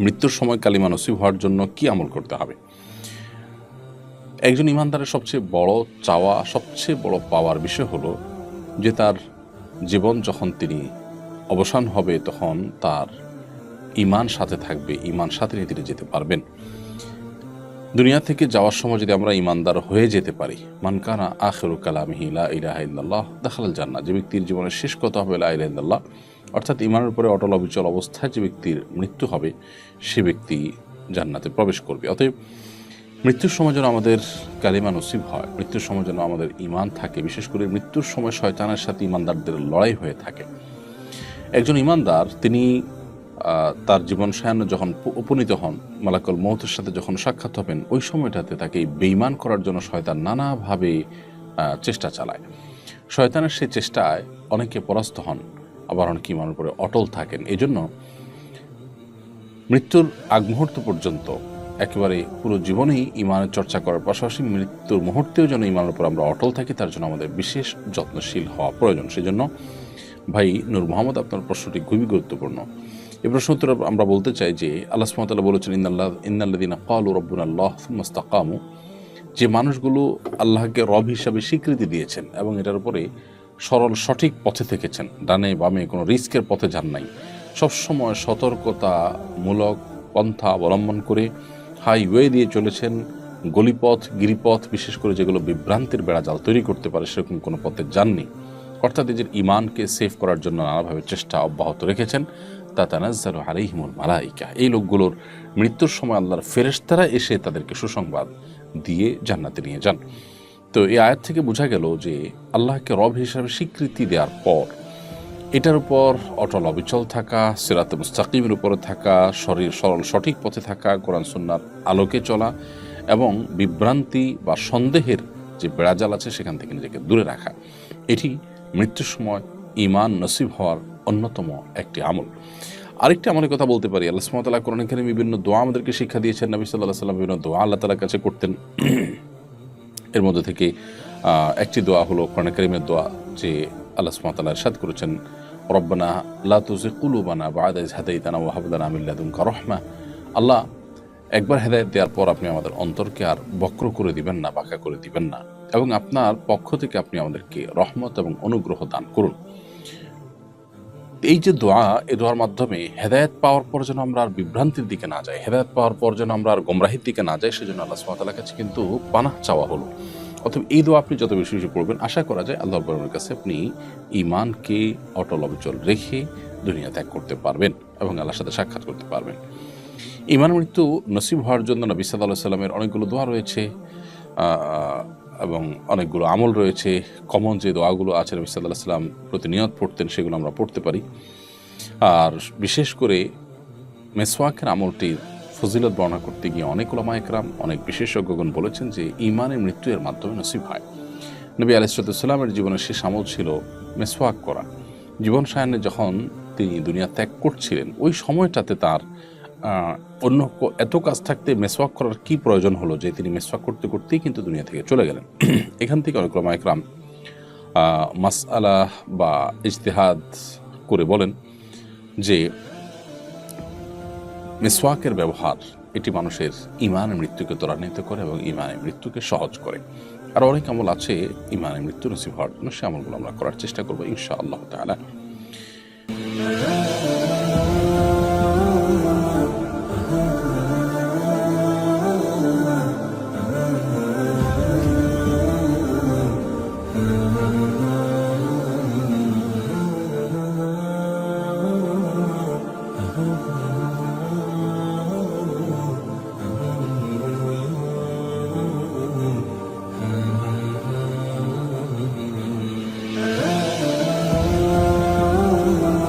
মৃত্যুর সময় কালিমা নসিব হওয়ার জন্য কি আমল করতে হবে? একজন ইমানদারের সবচেয়ে বড় চাওয়া, সবচেয়ে বড় পাওয়ার বিষয় হলো যে তার জীবন যখন তিনি অবসান হবে তখন তার ইমান সাথে থাকবে ইমান সাথে নিয়ে তিনি যেতে পারবেন। দুনিয়া থেকে যাওয়ার সময় যদি আমরা ইমানদার হয়ে যেতে পারি মানকানা আখেরু কালামিহি লা ইলাহা ইল্লাল্লাহ দেখাল জান্নাত যে ব্যক্তির জীবনের শেষ কথা হবে ইলাহা ইল্লাল্লাহ অর্থাৎ ইমানের উপরে অটল অবিচল অবস্থায় যে ব্যক্তির মৃত্যু হবে, সে ব্যক্তি জান্নাতে প্রবেশ করবে। অতএব মৃত্যুর সময় যেন আমাদের কালিমা নসিব হয়, মৃত্যুর সময় যেন আমাদের ইমান থাকে, বিশেষ করে মৃত্যুর সময় শয়তানের সাথে ইমানদারদের লড়াই হয়ে থাকে। একজন ইমানদার, তিনি তার জীবন সায়ান্ন যখন উপনীত হন, মালাকল মৌতের সাথে যখন সাক্ষাৎ হবেন, ওই সময়টাতে তাকে বেইমান করার জন্য শয়তান নানাভাবে চেষ্টা চালায়। শয়তানের সেই চেষ্টায় অনেকে পরাস্ত হন। আবার অনেকে ইমানের উপরে অটল থাকেন। এই জন্য মৃত্যুর আগ মুহূর্ত পর্যন্ত একেবারে পুরো জীবনেই ইমানের চর্চা করার পাশাপাশি মৃত্যুর মুহূর্তেও যেন ইমানের উপর আমরা অটল থাকি, তার জন্য আমাদের বিশেষ যত্নশীল হওয়া প্রয়োজন। সেজন্য ভাই নূর মোহাম্মদ, আপনার প্রশ্নটি খুবই গুরুত্বপূর্ণ। এই প্রশ্ন উত্তরে আমরা বলতে চাই যে, আল্লাহ সুমতাল্লাহ বলেছেন ইন্নাল্লাহ ইন্নাল্লাদিনা কালু রব্বুন আল্লাহ মুস্তাকামু যে মানুষগুলো আল্লাহকে রব হিসাবে স্বীকৃতি দিয়েছেন এবং এটার উপরে সরল সঠিক পথে থেকেছেন। ডানে বামে কোনো রিস্কের পথে যান নাই। সবসময় সতর্কতামূলক পন্থা অবলম্বন করে হাইওয়ে দিয়ে চলেছেন। গলিপথ, গিরিপথ, বিশেষ করে যেগুলো বিভ্রান্তির বেড়াজাল তৈরি করতে পারে, সেরকম কোনো পথে যাননি। অর্থাৎ নিজের ইমানকে সেভ করার জন্য নানাভাবে চেষ্টা অব্যাহত রেখেছেন, তা তানাজ্জালু আলাইহিমুল মালাইকা। এই লোকগুলোর মৃত্যুর সময় আল্লাহর ফেরেশতারা এসে তাদেরকে সুসংবাদ দিয়ে জান্নাতে নিয়ে যান। তো এই আয়াত থেকে বোঝা গেল যে আল্লাহকে রব হিসাবে স্বীকৃতি দেওয়ার পর, এটার উপর অটল অবিচল থাকা, সিরাত মুস্তাকিমের উপরে থাকা, শরীর সরল সঠিক পথে থাকা, কোরআন সুন্নার আলোকে চলা এবং বিভ্রান্তি বা সন্দেহের যে বেড়াজাল আছে সেখান থেকে নিজেকে দূরে রাখা, এটি মৃত্যুর সময় ইমান নসিব হওয়ার অন্যতম একটি আমল। আরেকটি আমলের কথা বলতে পারি। আল্লাহ সুমতাল্লাহ কোরআন এখানে বিভিন্ন দোয়া আমাদেরকে শিক্ষা দিয়েছেন। নবী সাল্লাহ সাল্লাম বিভিন্ন দোয়া আল্লাহ তালার কাছে করতেন। এর মধ্যে থেকে একটি দোয়া হলো কোরআন করিমের দোয়া যে আল্লাহ সুমতাল্লাহ ইরশাদ করেছেন, রব্বানা লা তুজি কুলুবানা বা ইজ হাদাইতানা ওয়া হাব লানা মিন লাদুনকা রহমা। আল্লাহ, একবার হেদায়ত দেওয়ার পর আপনি আমাদের অন্তরকে আর বক্র করে দিবেন না, বাঁকা করে দিবেন না। এবং আপনার পক্ষ থেকে আপনি আমাদেরকে রহমত এবং অনুগ্রহ দান করুন। এই যে দোয়া এই দোয়ার মাধ্যমে হেদায়েত পাওয়ার পর যেন আমরা আর বিভ্রান্তির দিকে না যাই, হেদায়ত পাওয়ার পর যেন আমরা আর গোমরাহির দিকে না যাই, সেজন্য আল্লাহ সুমাতালার কাছে কিন্তু পানাহ চাওয়া হলো। অথবা এই দোয়া আপনি যত বেশি বেশি পড়বেন, আশা করা যায় আল্লাহ বরমের কাছে আপনি ইমানকে অটল অবিচল রেখে দুনিয়া ত্যাগ করতে পারবেন এবং আল্লাহর সাথে সাক্ষাৎ করতে পারবেন। ইমান মৃত্যু নসিব হওয়ার জন্য নবী সাল্লাহ সাল্লামের অনেকগুলো দোয়া রয়েছে। এবং অনেকগুলো আমল রয়েছে। কমন যে দোয়াগুলো আছে, নবী সাল্লাহ সাল্লাম প্রতিনিয়ত পড়তেন, সেগুলো আমরা পড়তে পারি। আর বিশেষ করে মেসওয়াকের আমলটির ফজিলত বর্ণনা করতে গিয়ে অনেক ওলামা একরাম অনেক বিশেষজ্ঞগণ বলেছেন যে ইমানের মৃত্যু এর মাধ্যমে নসিব হয়। নবী আলাইসালামের জীবনের শেষ আমল ছিল মেসওয়াক করা। জীবন সায়নে যখন তিনি দুনিয়া ত্যাগ করছিলেন, ওই সময়টাতে তার অন্য এত কাজ থাকতে মেসওয়াক করার কি প্রয়োজন হলো যে তিনি মেসওয়াক করতে করতেই কিন্তু দুনিয়া থেকে চলে গেলেন? এখান থেকে অনেক ওলামা একরাম মাস আলা বা ইজতেহাদ করে বলেন যে মেসওয়াকের ব্যবহার এটি মানুষের ইমানের মৃত্যুকে ত্বরান্বিত করে এবং ইমানের মৃত্যুকে সহজ করে। আর অনেক আমল আছে ইমানের মৃত্যু নসিব হওয়ার জন্য সে আমলগুলো আমরা করার চেষ্টা করব ইনশা আল্লাহ তালা